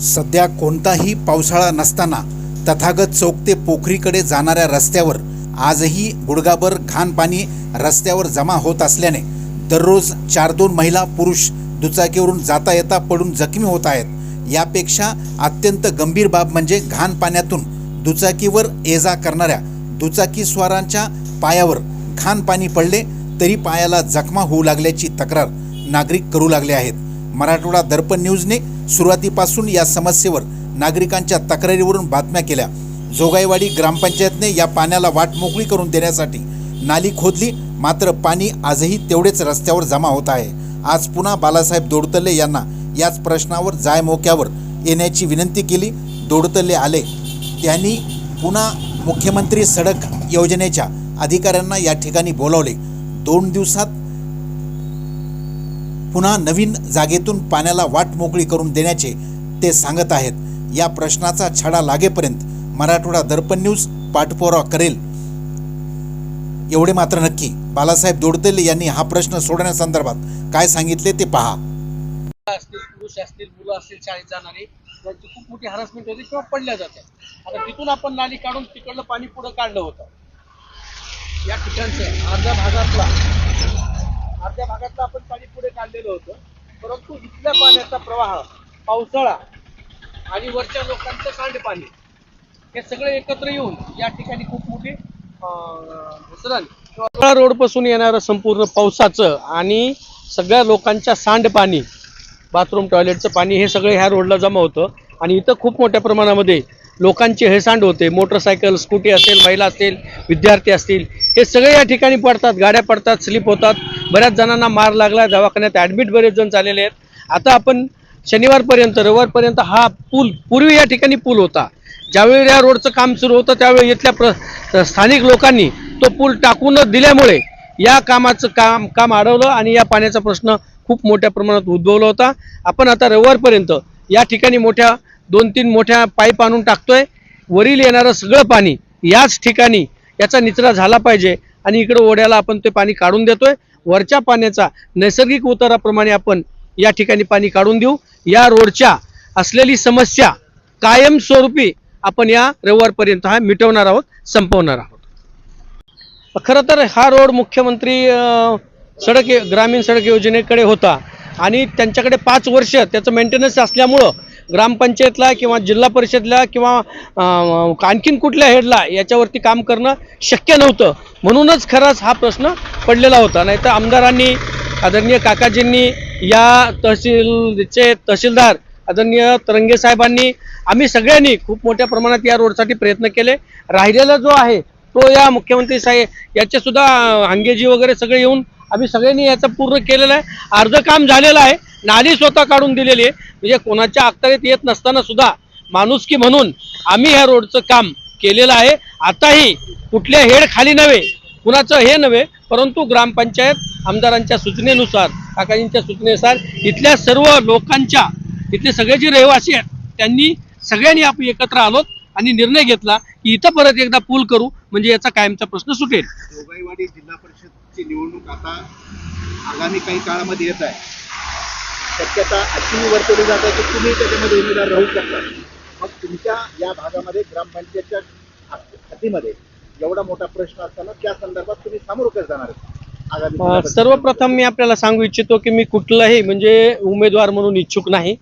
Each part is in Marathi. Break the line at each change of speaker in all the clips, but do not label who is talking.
सध्या कोणताही पावसाळा नसताना तथागत चौक ते पोखरीकडे जाणाऱ्या रस्त्यावर आजही गुडगाभर घाण पाणी रस्त्यावर जमा होत असल्याने दररोज चार दोन महिला पुरुष दुचाकीवरून जाता येता पडून जखमी होत आहेत. यापेक्षा अत्यंत गंभीर बाब म्हणजे घाण पाण्यातून दुचाकीवर ये जा करणाऱ्या दुचाकीस्वारांच्या पायावर घाण पाणी पडले तरी पायाला जखमा होऊ लागल्याची तक्रार नागरिक करू लागले आहेत. मराठवाडा दर्पण न्यूजने सुरुवातीपासून या समस्येवर नागरिकांच्या तक्रारीवरून बातम्या केल्या. जोगाईवाडी ग्रामपंचायतने या पाण्याला वाट मोकळी करून देण्यासाठी नाली खोदली मात्र पाणी आजही तेवढेच रस्त्यावर जमा होत आहे. आज पुन्हा बालासाहेब दोडतल्ले यांना याच प्रश्नावर जाय मोक्यावर येण्याची विनंती केली. दोडतल्ले आले. त्यांनी पुन्हा मुख्यमंत्री सडक योजनेच्या अधिकाऱ्यांना या ठिकाणी बोलावले. दोन दिवसात पुन्हा नवीन जागेतून पाण्याला वाट मोकळी करून देण्याचे ते सांगत आहेत. या प्रश्नाचा छडा लागेपर्यंत मराठवाडा दर्पण न्यूज पाठपुरावा करेल. एवढे मात्र नक्की. बालासाहेब दोडतेले यांनी हा प्रश्न सोडण्यासंदर्भात काय सांगितले ते पहा.
असतील पुरुष असतील मुलं असतील शाळेत जाणारे त्यांची खूप मोठी हरासमेंट होते किंवा पडल्या जाते आता तिथून आपण नाली काढून तिकडलं पाणी पुढं काढलं होतं. या ठिकाणचं अर्धा भागातला अर्ध्या भागातलं आपण पाणी पुढे काढलेलं होतं. परंतु इथल्या पाण्याचा प्रवाह पावसाळा आणि वरच्या लोकांचं सांडपाणी हे सगळे एकत्र येऊन या ठिकाणी खूप मोठी घसरण रोडपासून येणारं संपूर्ण पावसाचं आणि सगळ्या लोकांच्या सांडपाणी बाथरूम टॉयलेटचं पाणी हे सगळं ह्या रोडला जमा होतं. आणि इथं खूप मोठ्या प्रमाणामध्ये लोकांचे हेळसांड होते. मोटरसायकल स्कूटी असेल महिला असतील विद्यार्थी असतील हे सगळे या ठिकाणी पडतात गाड्या पडतात स्लिप होतात. बऱ्याच जणांना मार लागला दवाखान्यात ॲडमिट बरेच जण झालेले आहेत. आता आपण शनिवारपर्यंत रविवारपर्यंत हा पूल पूर्वी या ठिकाणी पूल होता. ज्यावेळी या रोडचं काम सुरू होतं त्यावेळी इथल्या प्र स्थानिक लोकांनी तो पूल टाकून दिल्यामुळे या कामाचं काम काम अडवलं आणि या पाण्याचा प्रश्न खूप मोठ्या प्रमाणात उद्भवला होता. आपण आता रविवारपर्यंत या ठिकाणी मोठ्या दोन तीन मोठ्या पाईप आणून टाकतोय. वरील येणारं सगळं पाणी याच ठिकाणी याचा निचरा झाला पाहिजे आणि इकडं ओढ्याला आपण ते पाणी काढून देतोय. वरच्या पाण्याचा नैसर्गिक उताराप्रमाणे आपण या ठिकाणी पाणी काढून देऊ. या रोडच्या असलेली समस्या कायमस्वरूपी आपण या रविवारपर्यंत हा मिटवणार आहोत संपवणार आहोत. खरं तर हा रोड मुख्यमंत्री सडक ग्रामीण सडक योजनेकडे होता आणि त्यांच्याकडे पाच वर्ष त्याचं मेंटेनन्स असल्यामुळं ग्रामपंचायतला किंवा जिल्हा परिषदला किंवा आणखीन कुठल्या हेडला याच्यावरती काम करणं शक्य नव्हतं. म्हणूनच खरंच हा प्रश्न पडलेला होता. नाहीतर आमदारांनी आदरणीय काकाजींनी या तहसीलचे तहसीलदार आदरणीय तरंगे साहेबांनी आम्ही सगळ्यांनी खूप मोठ्या प्रमाणात या रोडसाठी प्रयत्न केले. राहिलेला जो आहे तो या मुख्यमंत्री साहेब याचे सुद्धा हंगेजी वगैरे सगळे येऊन आम्ही सगळ्यांनी याचं पूर्ण केलेलं आहे. अर्ध काम झालेलं आहे. नाली स्वतः काढून दिलेली आहे. म्हणजे कोणाच्या अखत्यारीत येत नसताना सुद्धा माणुसकी म्हणून आम्ही ह्या रोडचं काम केलेलं आहे. आताही कुठल्या हेड खाली नव्हे कुणाचं हे नव्हे परंतु ग्रामपंचायत आमदारांच्या सूचनेनुसार काकाजींच्या सूचनेनुसार इथल्या सर्व लोकांच्या इथले सगळे जे रहिवासी आहेत त्यांनी सगळ्यांनी आपण एकत्र आलोत आणि निर्णय घेतला की इथं परत एकदा पूल करू म्हणजे याचा कायमचा प्रश्न सुटेल.
जोगाईवाडी जिल्हा परिषदची निवडणूक आता आगामी काही काळामध्ये येत आहे. शक्यता अशी वर्तवली जात आहे की तुम्ही त्याच्यामध्ये उमेदवार राहू शकता. मग तुमच्या या भागामध्ये ग्रामपंचायतच्या हद्दीमध्ये एवढा मोठा प्रश्न असताना त्या संदर्भात तुम्ही सामोरं कसं जाणार? आगामी
सर्वप्रथम मी आपल्याला सांगू इच्छितो की मी कुठलाही म्हणजे उमेदवार म्हणून इच्छुक नाही.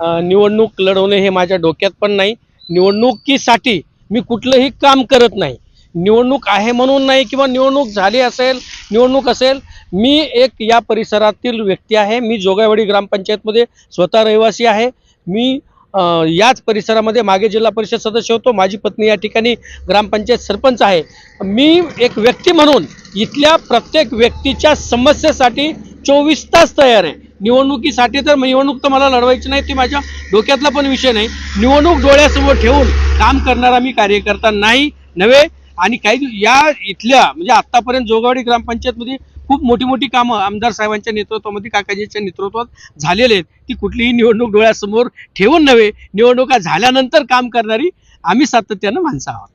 निवडणूक लढवणे हे माझ्या डोक्यात पण नाही. निवडणुकीसाठी मी कुठलंही काम करत नाही. निवडणूक आहे म्हणून नाही किंवा निवडणूक झाली असेल निवडणूक असेल मी एक या परिसरातील व्यक्ती आहे. मी जोगाईवाडी ग्रामपंचायतमध्ये स्वतः रहिवासी आहे. मी याच परिसरामध्ये मागे जिल्हा परिषद सदस्य होतो. माझी पत्नी या ठिकाणी ग्रामपंचायत सरपंच आहे. मी एक व्यक्ती म्हणून इथल्या प्रत्येक व्यक्तीच्या समस्येसाठी चोवीस तास तयार आहे. निवडणुकीसाठी तर निवडणूक तर मला लढवायची नाही ती माझ्या डोक्यातला पण विषय नाही. निवडणूक डोळ्यासमोर ठेवून काम करणारा मी कार्यकर्ता नाही नव्हे. आणि काही या इथल्या म्हणजे आत्तापर्यंत जोगावडी ग्रामपंचायतमध्ये खूप मोठी मोठी कामं आमदार साहेबांच्या नेतृत्वामध्ये काकाजीच्या नेतृत्वात झालेले आहेत. ती कुठलीही निवडणूक डोळ्यासमोर ठेवून नव्हे. निवडणुका झाल्यानंतर काम करणारी आम्ही सातत्यानं माणसं आहोत.